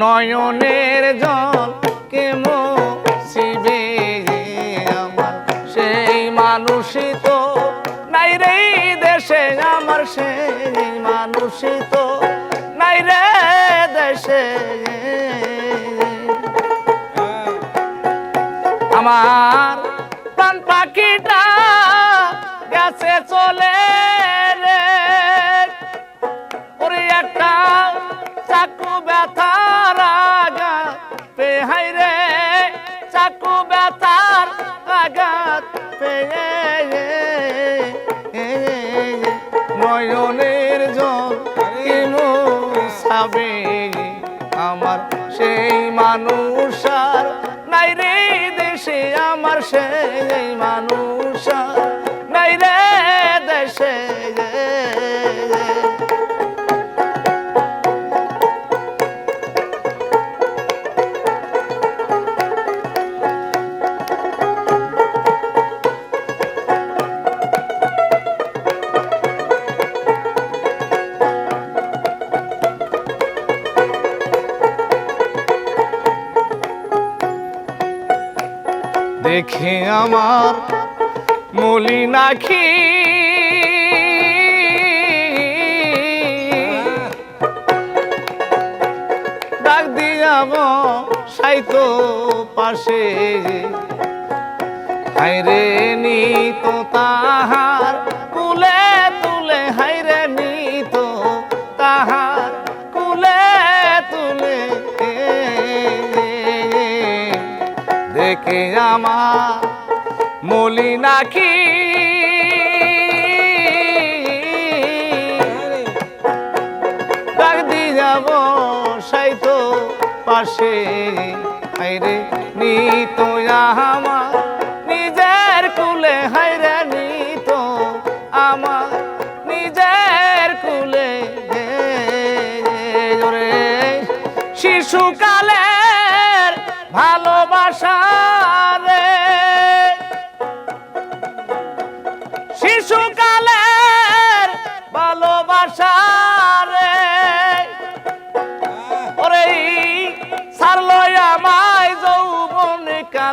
নয়নের জল কেমো শিবে আমার? সেই মানুষই তো নাই রে দেশে, আমার সেই মানুষই তো নাই রে দেশে। আমার প্রাণ পাখিটা গেছে চলে রে। একটা চাকু ব্যথার নয়নের জল সাবে? আমার সেই মানুষ আর নাই রে দেশে আমার সেই মানুষ আর দেখে আমার মলিনাখি ডাক দিয়াম সাইতো পাশে। হাইরে নি তো কুলে আমার মলি নাকি? দি যাব সাইতো পাশে। হাইরে নিত আমার নিজের কুলে হাইরে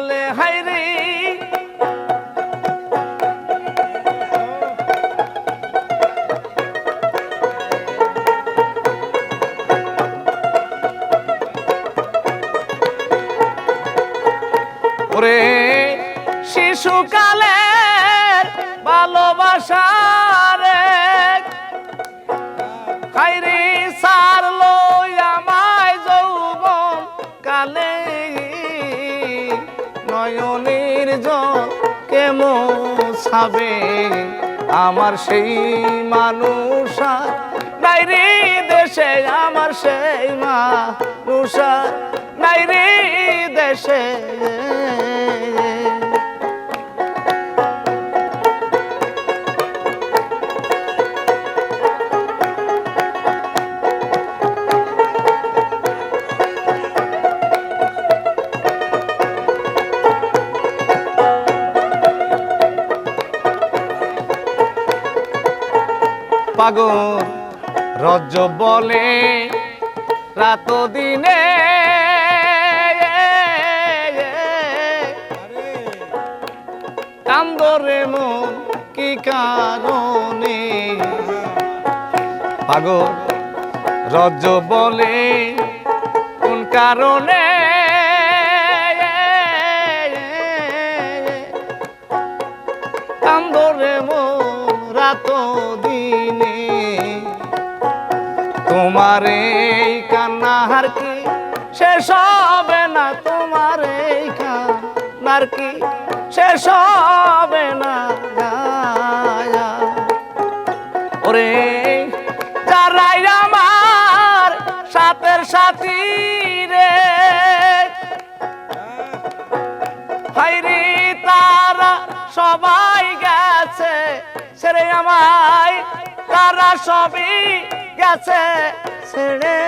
কালে হাইরে ওরে শিশুকালের ভালোবাসা ছাবে আমার সেই মানুষ আর নাই রে দেশে আমার সেই মানুষ আর নাই রে দেশে। পাগল রজ্জ বলে রাত দিনে। কান্দরে মন কি কারণে? পাগল রজ্জ বলে কোন কারণে? তোমার এই কান্নার কি? শেষ হবে না তোমার এই কান্নার কি? শেষ হবে না ওরে, যারাই আমার সাথের সাথী রে হাইরে তারা সবাই গেছে, ছেড়ে আমায়, তারা সবই গেছে। ছেড়ে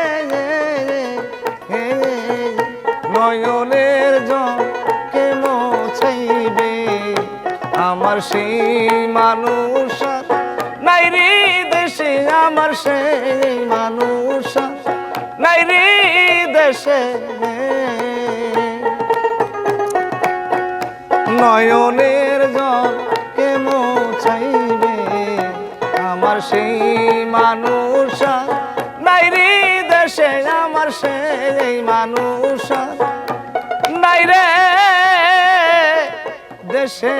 নয়নের জল কে মোছাইবে। আমার সেই মানুষ নাই রে দেশে, আমার সেই মানুষ নাই রে দেশে। নয়নের জল কে মোছাইবে। আমার সেই মানুষ আমার এই মানুষ নাই রে। দেশে